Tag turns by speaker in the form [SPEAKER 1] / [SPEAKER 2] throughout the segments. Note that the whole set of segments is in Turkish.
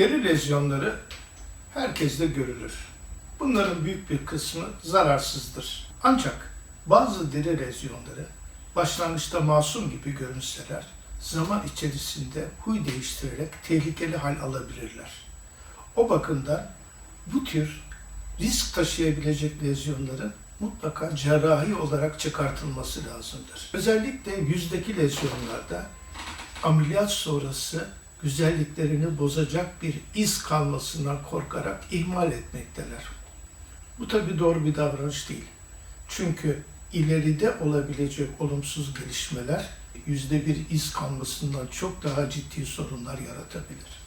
[SPEAKER 1] Deri lezyonları herkeste görülür. Bunların büyük bir kısmı zararsızdır. Ancak bazı deri lezyonları başlangıçta masum gibi görünseler zaman içerisinde huy değiştirerek tehlikeli hal alabilirler. O bakımdan bu tür risk taşıyabilecek lezyonların mutlaka cerrahi olarak çıkartılması lazımdır. Özellikle yüzdeki lezyonlarda ameliyat sonrası güzelliklerini bozacak bir iz kalmasından korkarak ihmal etmekteler. Bu tabi doğru bir davranış değil. Çünkü ileride olabilecek olumsuz gelişmeler yüzde bir iz kalmasından çok daha ciddi sorunlar yaratabilir.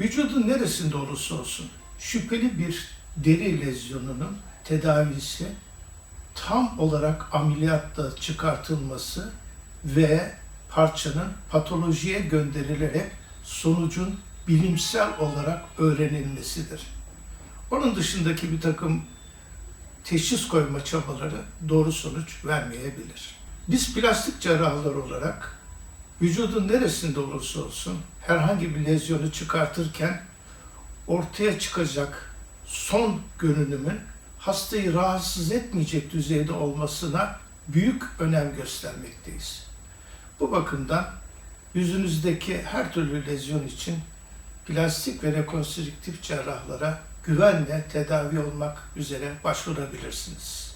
[SPEAKER 1] Vücudun neresinde olursa olsun şüpheli bir deri lezyonunun tedavisi tam olarak ameliyatla çıkartılması ve parçanın patolojiye gönderilerek sonucun bilimsel olarak öğrenilmesidir. Onun dışındaki bir takım teşhis koyma çabaları doğru sonuç vermeyebilir. Biz plastik cerrahlar olarak vücudun neresinde olursa olsun herhangi bir lezyonu çıkartırken ortaya çıkacak son görünümün hastayı rahatsız etmeyecek düzeyde olmasına büyük önem göstermekteyiz. Bu bakımdan yüzünüzdeki her türlü lezyon için plastik ve rekonstrüktif cerrahlara güvenle tedavi olmak üzere başvurabilirsiniz.